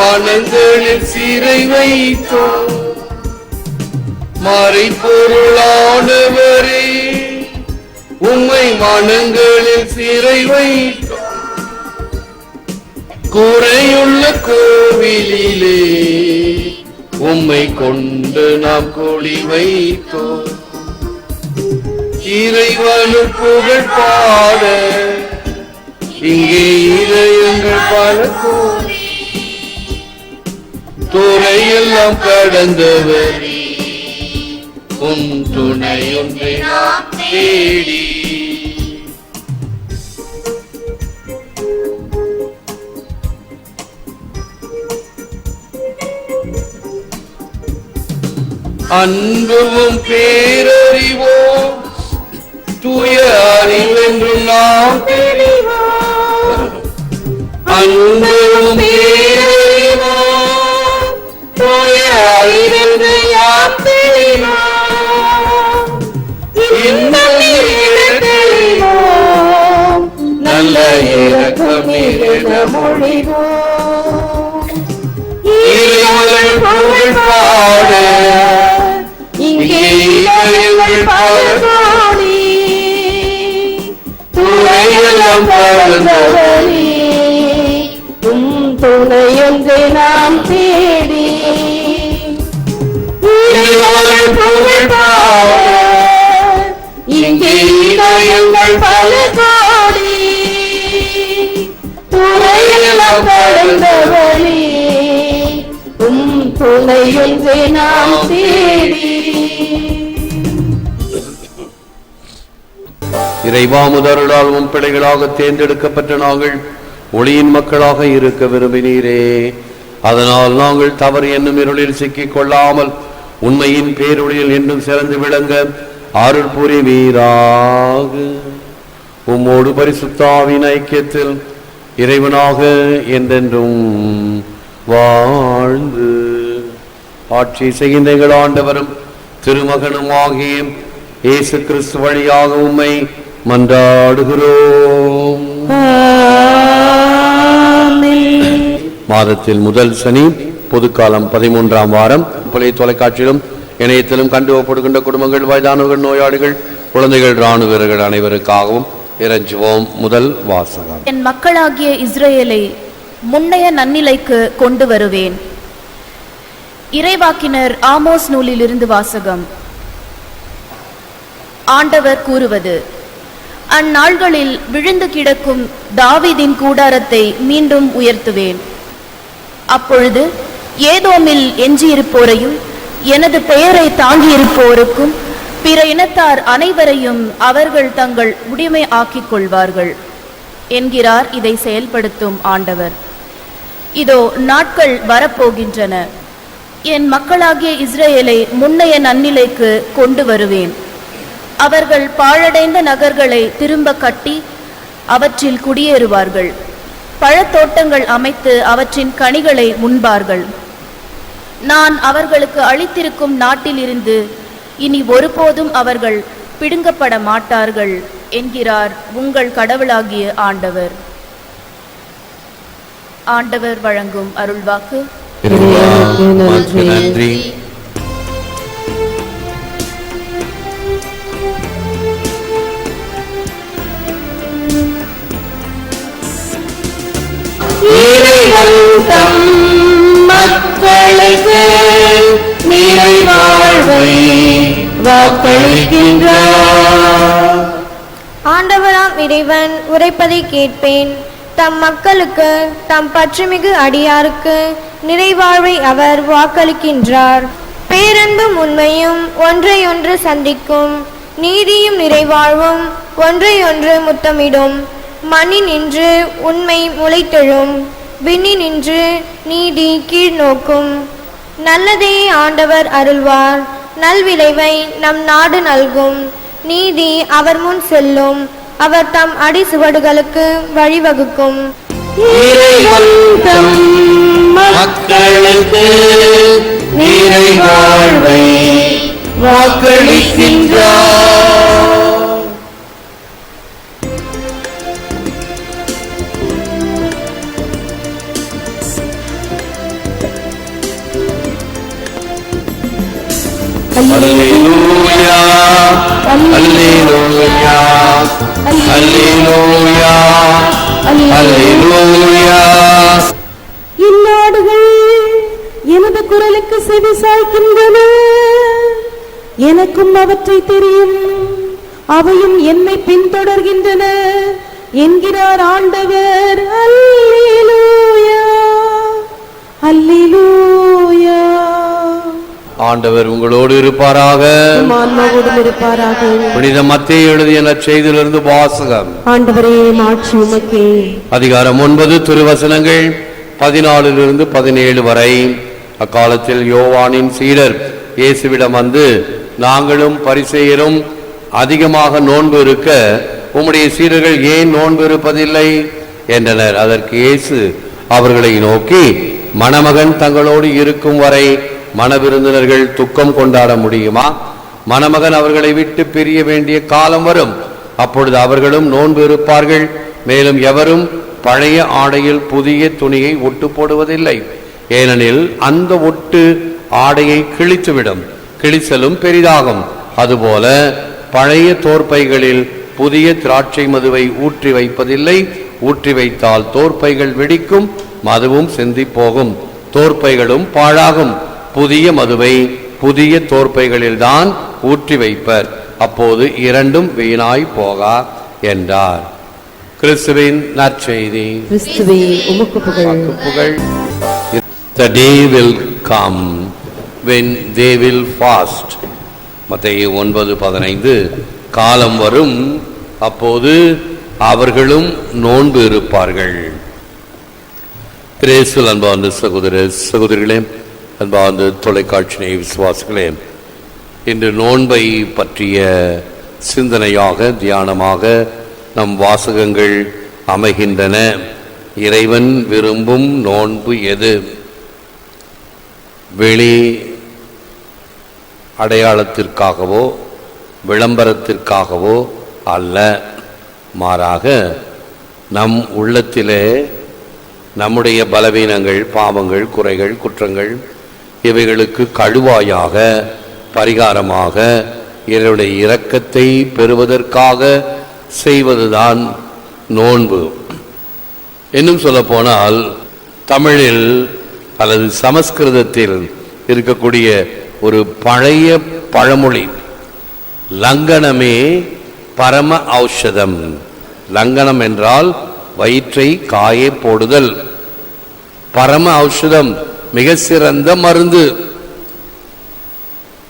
மனங்களில் சிறை வைத்தோம் மறைப்பொருளானவரே உம்மை மனங்களில் சிறை வைத்தோம் குறையுள்ள கோவிலிலே உம்மை கொண்டு நாம் கொடி வைத்தோம் இறைவனு புகழ் பாட இங்கே இதயங்கள் பல கோடி துறையெல்லாம் கடந்தவரே. உன் துணை ஒன்றை நாம் தேடி. அன்பும் பேரறிவோ தூய அறிவென்றும் நாம் அன்பும் பேரறிவோ பாட இங்கே பல துறையெல்லாம் பறந்தவரே துணையொன்று நாம் தேடி. பாட இங்கே இதயங்கள் பல கடந்தவழி உம் நாம் தேடி. இறைவாமுதருளால் உன் பிள்ளைகளாக தேர்ந்தெடுக்கப்பட்ட நாங்கள் ஒளியின் மக்களாக இருக்க விரும்பினீரே. அதனால் நாங்கள் தவறு என்னும் இருளில் சிக்கிக் கொள்ளாமல் உண்மையின் பேரொளியில் என்றும் சிறந்து விளங்க அருள் புரிவீராக. உம்மோடு பரிசுத்தாவின் ஐக்கியத்தில் இறைவனாக என்றென்றும் வாழ்ந்து ஆட்சி செய்கின்ற எங்கள் ஆண்டவரும் திருமகனும் ஆகிய இயேசு கிறிஸ்து வழியாக உம்மை மன்றாடுகிறோம். மாதத்தில் முதல் சனி பொதுக்காலம் பதிமூன்றாம் வாரம். புலைய தொலைக்காட்சியிலும் இணையத்திலும் கண்டுவப்படுகின்ற குடும்பங்கள் வயதானவர்கள் நோயாளிகள் குழந்தைகள் ராணுவ வீரர்கள் அனைவருக்காகவும் இறைஞ்சுவோம் முதல் வாசகம். என் மக்களாகிய இஸ்ரேலை முன்னைய நன்னிலைக்கு கொண்டு வருவேன். இறைவாக்கினர் ஆமோஸ் நூலிலிருந்து வாசகம். ஆண்டவர் கூறுவது அந்நாள்களில் விழுந்து கிடக்கும் தாவிதின் கூடாரத்தை மீண்டும் உயர்த்துவேன். அப்பொழுது ஏதோமில் எஞ்சியிருப்போரையும் எனது பெயரை தாங்கியிருப்போருக்கும் பிற இனத்தார் அனைவரையும் அவர்கள் தங்கள் உடைமை ஆக்கிக் கொள்வார்கள் என்கிறார் இதை செயல்படுத்தும் ஆண்டவர். இதோ நாட்கள் வரப்போகின்றன. என் மக்களாகிய இஸ்ரேலை முன்னைய நன்னிலைக்கு கொண்டு வருவேன். அவர்கள் பாழடைந்த நகர்களை திரும்ப கட்டி அவற்றில் குடியேறுவார்கள். பழத்தோட்டங்கள் அமைத்து அவற்றின் கனிகளை உண்பார்கள். நான் அவர்களுக்கு அளித்திருக்கும் நாட்டிலிருந்து இனி ஒருபோதும் அவர்கள் பிடுங்கப்பட மாட்டார்கள் என்கிறார் உங்கள் கடவுளாகிய ஆண்டவர். ஆண்டவர் வழங்கும் அருள்வாக்கு. நன்றி. தம் வாக்களிக்கின்றார். ஆண்டவராம் இறைவன் உரைப்பதை கேட்பேன். தம் மக்களுக்கு தம் பற்றுமிகு அடியாருக்கு நிறைவாழ்வை அவர் வாக்களிக்கின்றார். பேரன்பும் உண்மையும் ஒன்றையொன்று சந்திக்கும். நீதியும் நிறைவாழ்வும் ஒன்றையொன்று முத்தமிடும். மண்ணினின்று உண்மை முளைத்தெழும். விண்ணினின்று நீதி கீழ்நோக்கும். நல்லதே ஆண்டவர் அருள்வார். நல்விளைவை நம் நாடு நல்கும். நீதி அவர் முன் செல்லும். அவர் தம் அடி சுவடுகளுக்கு வழிவகுக்கும் மக்களுக்கு வாழ்வை வாக்களிக்கின்றார். Alleluia, Alleluia, Alleluia. இந்நாடுகள் எனது குரலுக்கு செவி சாய்க்கின்றன. எனக்கும் அவற்றை தெரியும். அவையும் என்னை பின்தொடர்கின்றன என்கிறார் ஆண்டவர். அல்லேலூயா. அல்லேலூயா. ஆண்டவர் உங்களோடு இருப்பாராக. புனித மத்திய எழுதிய நற்செய்தியிலிருந்து வாசகம். அதிகாரம் ஒன்பது திருவசனங்கள் பதினாலிலிருந்து பதினேழு வரை. அக்காலத்தில் யோவானின் சீடர் இயேசுவிடம் வந்து நாங்களும் பரிசெயரும் அதிகமாக நோன்பு இருக்க உம்முடைய சீடர்கள் ஏன் நோன்பு இருப்பதில்லை? என்றனர். அதற்கு இயேசு அவர்களை நோக்கி மணமகன் தங்களோடு இருக்கும் வரை மணவிருந்தினர்கள் துக்கம் கொண்டாட முடியுமா? மணமகன் அவர்களை விட்டு பிரிய வேண்டிய காலம் வரும். அப்பொழுது அவர்களும் நோன்பு இருப்பார்கள். மேலும் எவரும் பழைய ஆடையில் புதிய துணியை ஒட்டு போடுவதில்லை. ஏனெனில் அந்த ஒட்டு ஆடையை கிழித்துவிடும். கிழிச்சலும் பெரிதாகும். அதுபோல பழைய தோற்பைகளில் புதிய திராட்சை மதுவை ஊற்றி வைப்பதில்லை. ஊற்றி வைத்தால் தோற்பைகள் வெடிக்கும் மதுவும் சிந்தி போகும் தோற்பைகளும் பாழாகும். புதிய மதுவை புதிய தோற்பைகளில்தான் ஊற்றி வைப்பர். அப்போது இரண்டும் வீணாய் போகா என்றார். கிறிஸ்துவின் நற்செய்தி. புகழ். மத்தேயு ஒன்பது பதினைந்து. காலம் வரும் அப்போது அவர்களும் நோன்பு இருப்பார்கள். கிரேசுல் அன்பார்ந்த சகோதர சகோதரிகளே அன்பார்ந்த தொலைக்காட்சியை விசுவாசிகளே இன்று நோன்பை பற்றிய சிந்தனையாக தியானமாக நம் வாசகங்கள் அமைகின்றன. இறைவன் விரும்பும் நோன்பு எது? வெளி அடையாளத்திற்காகவோ விளம்பரத்திற்காகவோ அல்ல. மாறாக நம் உள்ளத்திலே நம்முடைய பலவீனங்கள் பாவங்கள் குறைகள் குற்றங்கள் இவைகளுக்கு கழுவாயாக பரிகாரமாக இவருடைய இரக்கத்தை பெறுவதற்காக செய்வதுதான் நோன்பு. இன்னும் சொல்லப்போனால் தமிழில் அல்லது சமஸ்கிருதத்தில் இருக்கக்கூடிய ஒரு பழைய பழமொழி லங்கனமே பரம ஔஷதம். லங்கனம் என்றால் வயிற்றை காய போடுதல். பரம ஔஷதம் மிக சிறந்த மருந்து.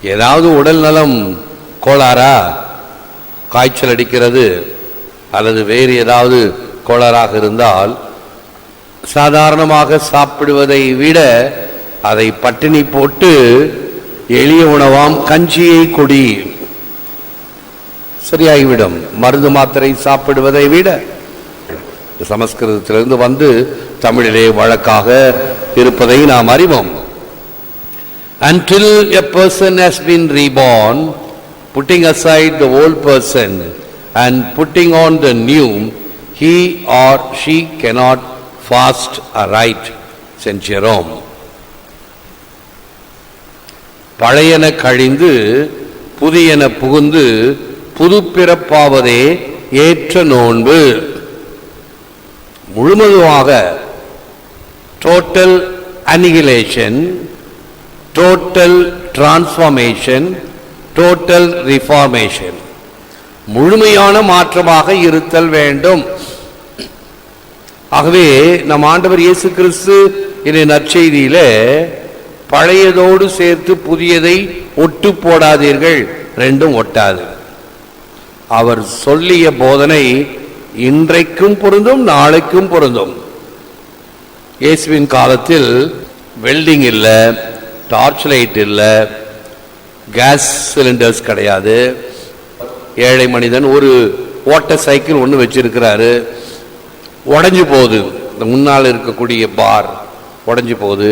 ஏதாவது உடல் நலம் கோளாறா? காய்ச்சல் அடிக்கிறது அல்லது வேறு ஏதாவது கோளாறாக இருந்தால் சாதாரணமாக சாப்பிடுவதை விட அதை பட்டினி போட்டு எளிய உணவாம் கஞ்சியை கொடி. சரியாகிவிடும் மருந்து மாத்திரை சாப்பிடுவதை விட. சமஸ்கிருதத்திலிருந்து வந்து தமிழிலே வழக்காக இருப்பதை நாம் அறிவோம் until a person has been reborn putting aside the old person and putting on the new he or she cannot fast aright செஞ்சரோம் பழையன கழிந்து புதியன புகுந்து புது பிறப்பாவதே ஏற்ற நோன்பு முழுமதுமாக total annihilation total transformation total reformation முழுமையான மாற்றமாக இருத்தல் வேண்டும். ஆகவே நம் ஆண்டவர் இயேசு கிறிஸ்து என்னை நற்செய்தியில பழையதோடு சேர்த்து புதியதை ஒட்டு போடாதீர்கள் ரெண்டும் ஒட்டாது. அவர் சொல்லிய போதனை இன்றைக்கும் பொருந்தும் நாளைக்கும் பொருந்தும். இயேசுவின் காலத்தில் வெல்டிங் இல்லை டார்ச் லைட் இல்லை கேஸ் சிலிண்டர்ஸ் கிடையாது. ஏழை மனிதன் ஒரு ஓட்ட சைக்கிள் ஒன்று வச்சிருக்கிறாரு. உடஞ்சி போகுது. இந்த முன்னால் இருக்கக்கூடிய பார் உடஞ்சி போகுது.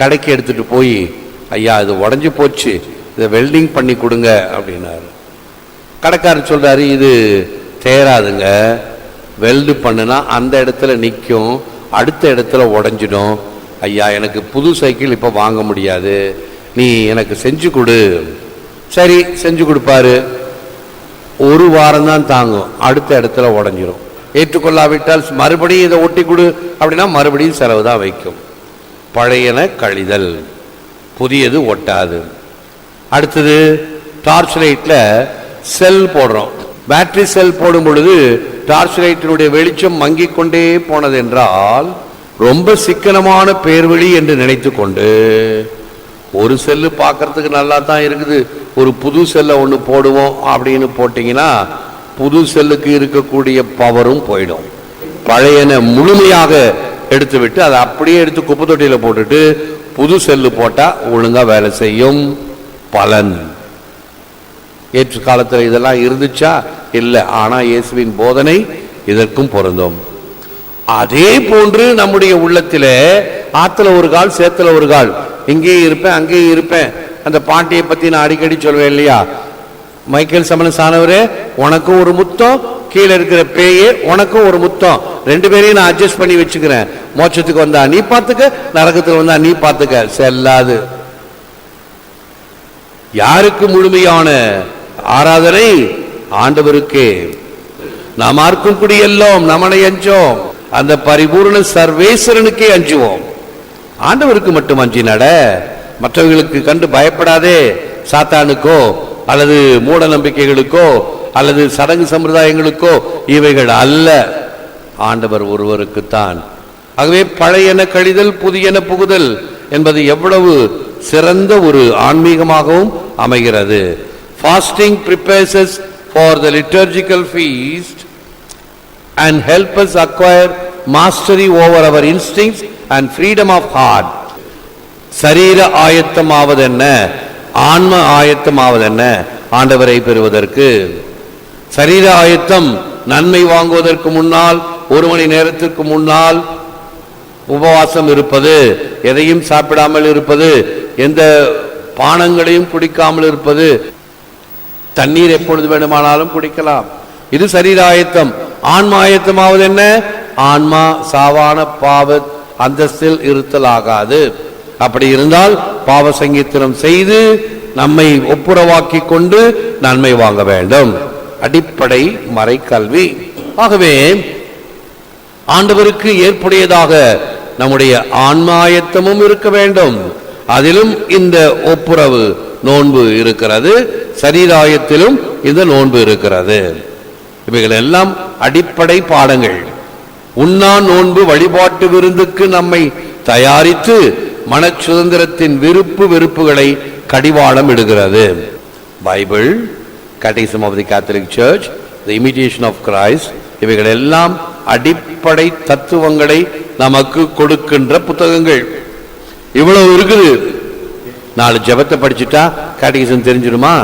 கடைக்கு எடுத்துகிட்டு போய் ஐயா இது உடஞ்சி போச்சு. இதை வெல்டிங் பண்ணி கொடுங்க அப்படின்னாரு. கடைக்காரர் சொல்கிறாரு இது தேராதுங்க வெல்டு பண்ணுனா அந்த இடத்துல நிற்கும் அடுத்த இடத்துல உடஞ்சிடும். ஐயா எனக்கு புது சைக்கிள் இப்போ வாங்க முடியாது. நீ எனக்கு செஞ்சு கொடு. சரி செஞ்சு கொடுப்பாரு. ஒரு வாரம் தான் தாங்கும். அடுத்த இடத்துல உடஞ்சிரும். ஏற்றுக்கொள்ளாவிட்டால் மறுபடியும் இதை ஒட்டி கொடு. அப்படின்னா மறுபடியும் செலவு தான் வைக்கும். பழையன கழிதல். புதியது ஒட்டாது. அடுத்தது டார்ச் லைட்டில் செல் போடுறோம். பேட்டரி செல் போடும் பொழுது டார்ச் லைட்டினுடைய வெளிச்சம் மங்கிக் கொண்டே போனது என்றால் ரொம்ப சிக்கனமான பேர்வழி என்று நினைத்து கொண்டு ஒரு செல்லு பார்க்கறதுக்கு நல்லா தான் இருக்குது. ஒரு புது செல்லை ஒன்று போடுவோம் அப்படின்னு போட்டிங்கன்னா புது செல்லுக்கு இருக்கக்கூடிய பவரும் போயிடும். பழையன முழுமையாக எடுத்து விட்டு அதை அப்படியே எடுத்து குப்பை தொட்டியில் போட்டுட்டு புது செல்லு போட்டால் ஒழுங்காக வேலை செய்யும். பலன். ஏற்று காலத்தில் இதெல்லாம் இருந்துச்சா? இல்லை. ஆனால் இயேசுவின் போதனை இதற்கும் பொருந்தும். அதே போன்று நம்முடைய உள்ளத்தில் ஆற்றுல ஒரு கால் சேத்துல ஒரு கால். இங்கேயும் இருப்பேன் அங்கேயும் இருப்பேன். அந்த பாட்டியை பற்றி நான் அடிக்கடி சொல்வேன் இல்லையா? மைக்கேல் சமண ஆனவரே உனக்கும் ஒரு முத்தம் கீழே இருக்கிற பேயே உனக்கும் ஒரு முத்தம். ரெண்டு பேரையும் நான் அட்ஜஸ்ட் பண்ணி வச்சுக்கிறேன். மோட்சத்துக்கு வந்தா நீ பார்த்துக்க நரகத்துக்கு வந்தா நீ பார்த்துக்க செல்லாது. யாருக்கு முழுமையான ஆராதனை ஆண்டவருக்கே. நாம் ஆர்க்கும் குடி எல்லோம் அஞ்சோம் அந்த பரிபூர்ண சர்வேஸ்வரனுக்கே அஞ்சுவோம். ஆண்டவருக்கு மட்டும் அஞ்சி நட. மற்றவர்களுக்கு கண்டு பயப்படாதே. சாத்தானுக்கோ அல்லது மூட நம்பிக்கைகளுக்கோ அல்லது சடங்கு சம்பிரதாயங்களுக்கோ இவைகள் அல்ல. ஆண்டவர் ஒருவருக்குத்தான். ஆகவே பழையன கழிதல் புதியன புகுதல் என்பது எவ்வளவு சிறந்த ஒரு ஆன்மீகமாகவும் அமைகிறது. Fasting prepares for the liturgical feast and help us acquire mastery over our instincts and freedom of heart. சரீர ஆயத்தமாவதென்ன? ஆன்ம ஆயத்தமாவதென்ன? ஆண்டவரை பெறுவதற்கு. சரீர ஆயத்தம் நன்மை வாங்குவதற்கு முன்னால் ஒரு மணி நேரத்திற்கு முன்னால் உபவாசம் இருப்பது எதையும் சாப்பிடாமல் இருப்பது எந்த பானங்களையும் குடிக்காமல் இருப்பது தண்ணீர் எப்பொழுது வேண்டுமானாலும் குடிக்கலாம். இது சரீராயத்தம். ஆயத்தம் என்ன? ஆன்மா சாவான பாவ அந்தஸ்தில் இருத்தல் ஆகாது அப்படி இருந்தால் பாவ சங்கீத்திரம் செய்து நம்மை ஒப்புரவாக்கி கொண்டு நன்மை வாங்க வேண்டும். அடிப்படை மறைக்கல்வி. ஆகவே ஆண்டவருக்கு ஏற்புடையதாக நம்முடைய ஆன்மாயத்தமும் இருக்க வேண்டும். அதிலும் இந்த ஒப்புரவு நோன்பு இருக்கிறது. சரீராயத்திலும் இந்த நோன்பு இருக்கிறது. இவைகள் எல்லாம் அடிப்படை பாடங்கள். உண்ணா நோன்பு வழிபாட்டு விருந்துக்கு நம்மை தயாரித்து மன சுதந்திரத்தின் விருப்பு வெறுப்புகளை கடிவாளம் இடுகிறது. Bible catechism of the Catholic Church the Imitation of Christ இவைகள் எல்லாம் அடிப்படை தத்துவங்களை நமக்கு கொடுக்கின்ற புத்தகங்கள். இவ்வளவு இருக்குது. நாலு ஜெபத்தை படிச்சுட்டா கேட்டகிசம் தெரிஞ்சிடுமா?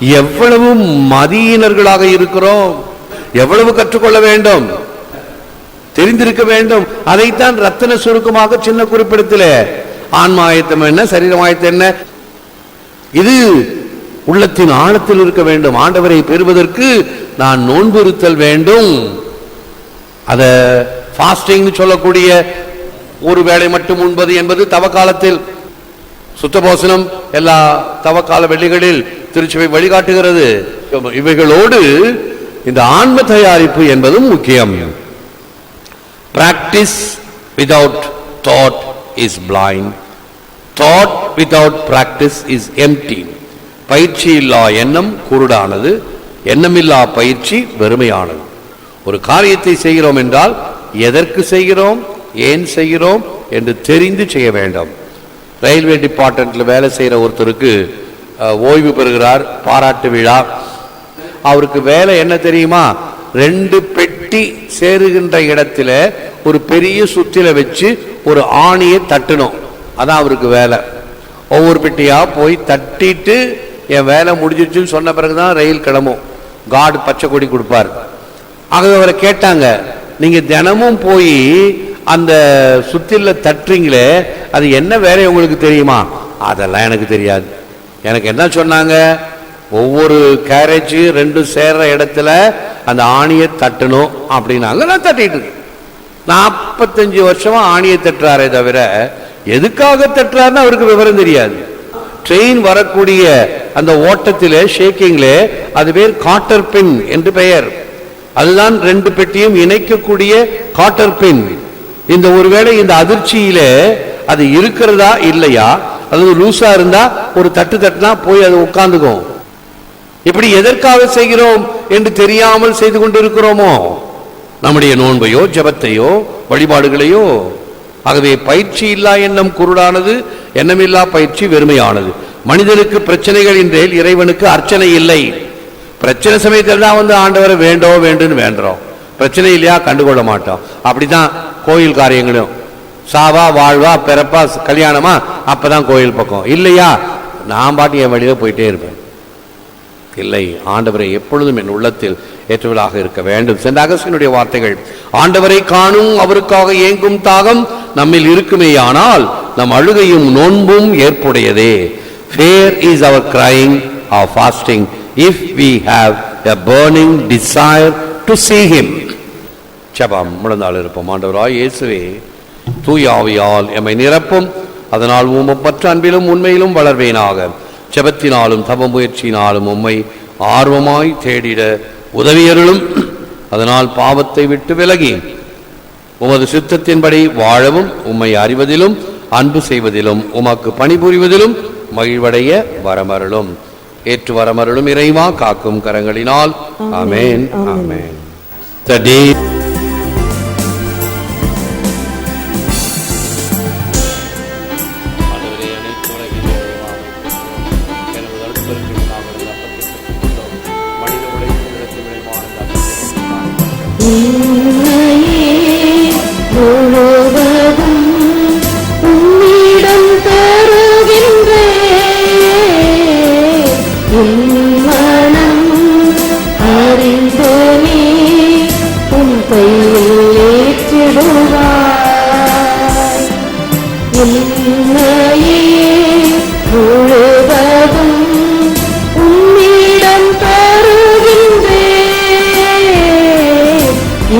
எவ்வளவு மதியினர்களாக இருக்கிறோம்? எவ்வளவு கற்றுக்கொள்ள வேண்டும்? தெரிந்திருக்க வேண்டும். அதைத்தான் ரத்தன சுருக்கமாக சின்ன குறிப்பிடத்தில் ஆன்மாயத்தம் என்ன சரீரமாயத்தம் என்ன? இது உள்ளத்தின் ஆழத்தில் இருக்க வேண்டும். ஆண்டவரை பெறுவதற்கு நான் நோன்பு இருத்தல் வேண்டும். அத ஃபாஸ்டிங் சொல்லக்கூடிய ஒரு வேளை மட்டும் உண்பது என்பது தவ காலத்தில் சுத்தபோசனம் எல்லா தவக்கால வெள்ளிகளில் திருச்சபை வழிகாட்டுகிறது. இவைகளோடு இந்த ஆன்ம தயாரிப்பு என்பதும் முக்கியம். Practice without thought is blind thought without practice is empty பயிற்சி இல்லா எண்ணம் குருடானது. எண்ணமில்லா பயிற்சி வெறுமையானது. ஒரு காரியத்தை செய்கிறோம் என்றால் எதற்கு செய்கிறோம்? ஏன் செய்கிறோம்? என்று தெரிந்து செய்ய வேண்டும். ரயில்வே டிபார்ட்மெண்ட்டில் வேலை செய்கிற ஒருத்தருக்கு ஓய்வு பெறுகிறார் பாராட்டு விழா. அவருக்கு வேலை என்ன தெரியுமா? ரெண்டு பெட்டி சேருகின்ற இடத்துல ஒரு பெரிய சுத்தில வச்சு ஒரு ஆணியை தட்டணும். அதான் அவருக்கு வேலை. ஒவ்வொரு பெட்டியாக போய் தட்டிட்டு என் வேலை முடிஞ்சிச்சுன்னு சொன்ன பிறகுதான் ரயில் கிளம்பும். கார்டு பச்சை கொடி கொடுப்பார். ஆகவே அவரை கேட்டாங்க நீங்கள் தினமும் போய் அந்த சுத்தில தட்டுறீங்களே அது என்ன வேலை உங்களுக்கு தெரியுமா? அதெல்லாம் எனக்கு தெரியாது. எனக்கு என்ன சொன்னாங்க? ஒவ்வொரு கேரேஜ் ரெண்டும் சேர்ற இடத்துல அந்த ஆணியை தட்டணும் அப்படின்னாங்க. நான் தட்டிட்டு இருக்கேன். நாற்பத்தஞ்சு வருஷமா ஆணியை தட்டுறாரே தவிர எதுக்காக தட்டுறாருன்னு அவருக்கு விவரம் தெரியாது. ட்ரெயின் வரக்கூடிய அந்த ஓட்டத்திலே ஷேக்கிங்லே அது பேர் காட்டர் பின் என்று பெயர். அதுதான் ரெண்டு பெட்டியும் இணைக்கக்கூடிய காட்டர் பின். இந்த ஒருவேளை இந்த அதிர்ச்சியிலே அது இருக்கிறதா இல்லையா? அது லூசா இருந்தா ஒரு தட்டு தட்டுனா போய் அது உட்காந்துக்கும். இப்படி எதற்காக செய்கிறோம் என்று தெரியாமல் செய்து கொண்டிருக்கிறோமோ? நம்முடைய நோன்பையோ ஜெபத்தையோ வழிபாடுகளையோ. ஆகவே பயிற்சி இல்லா எண்ணம் குருடானது எண்ணமில்லா பயிற்சி வெறுமையானது. மனிதனுக்கு பிரச்சனைகள் என்றேல் இறைவனுக்கு அர்ச்சனை இல்லை. பிரச்சனை சமயத்தில் தான் வந்து ஆண்டவரை வேண்டோ வேண்டுன்னு வேண்டுறோம். பிரச்சனை இல்லையா? கண்டுகொள்ள மாட்டோம். அப்படிதான் கோயில் காரியங்களும். சாவா வாழ்வா பிறப்பா கல்யாணமா அப்பதான் கோயில் பக்கம். இல்லையா? நான் பாட்டு என் வழியில போயிட்டே இருப்பேன். இல்லை ஆண்டவரை எப்பொழுதும் என் உள்ளத்தில் ஏற்றவளாக இருக்க வேண்டும். சென்ற அகஸ்டினுடைய வார்த்தைகள் ஆண்டவரை காணும் அவருக்காக ஏங்கும் தாகம் நம்மில் இருக்குமேயானால் நம் அழுகையும் நோன்பும் ஏற்புடையதே. Fair is our crying or fasting if we have a burning desire to see him ஜெபம் முழந்தாள் இருப்போம். ஆண்டவராய் இயேசுவே தூய ஆவியால் எம்மை நிரப்பும். அதனால் உமப்பற்ற அன்பிலும் உண்மையிலும் வளர்வேனாக. ஜெபத்தினாலும் தப முயற்சியினாலும் உம்மை ஆர்வமாய் தேடிட உதவியருளும். அதனால் பாவத்தை விட்டு விலகி உமது சித்தத்தின்படி வாழவும் உம்மை அறிவதிலும் அன்பு செய்வதிலும் உமக்கு பணிபுரிவதிலும் மகிழ்வடைய வரமருளும். ஏற்று வரமருளும் இறைவா காக்கும் கரங்களினால். ஆமென். ஆமென். The day 你。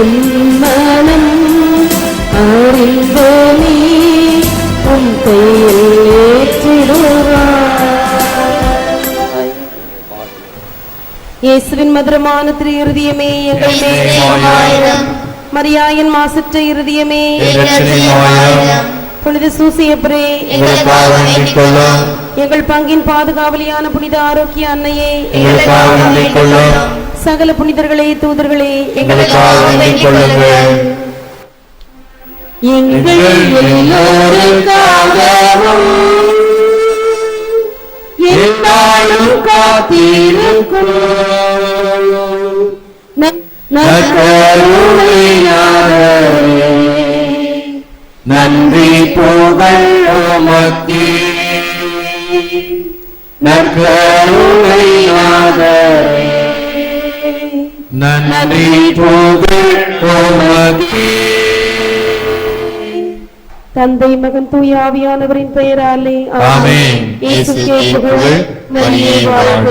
என் மனம் அறிந்தோனே உன் கையில் இயேசுவின் மதுரமான திரு இருதயமே எங்கள் மரியாயின் மாசற்ற இருதயமே புனித சூசியப்பரே எங்கள் பங்கின் பாதுகாவலியான புனித ஆரோக்கிய அன்னையே சகல புனிதர்களே தூதர்களே எங்களுக்காக வேண்டிக் கொள்ளுங்கள். எங்கள் எல்லோருக்காகவும் என்னாலும் காத்திருக்கும். நன்றி புகழ் உமக்கே. நற்கருணையாளரே. நன்றி தந்தை மகன் தூய ஆவியானவரின் பெயராலே ஆமென். இயேசு இயேசுவே புகழ் மரியே வாழ்க.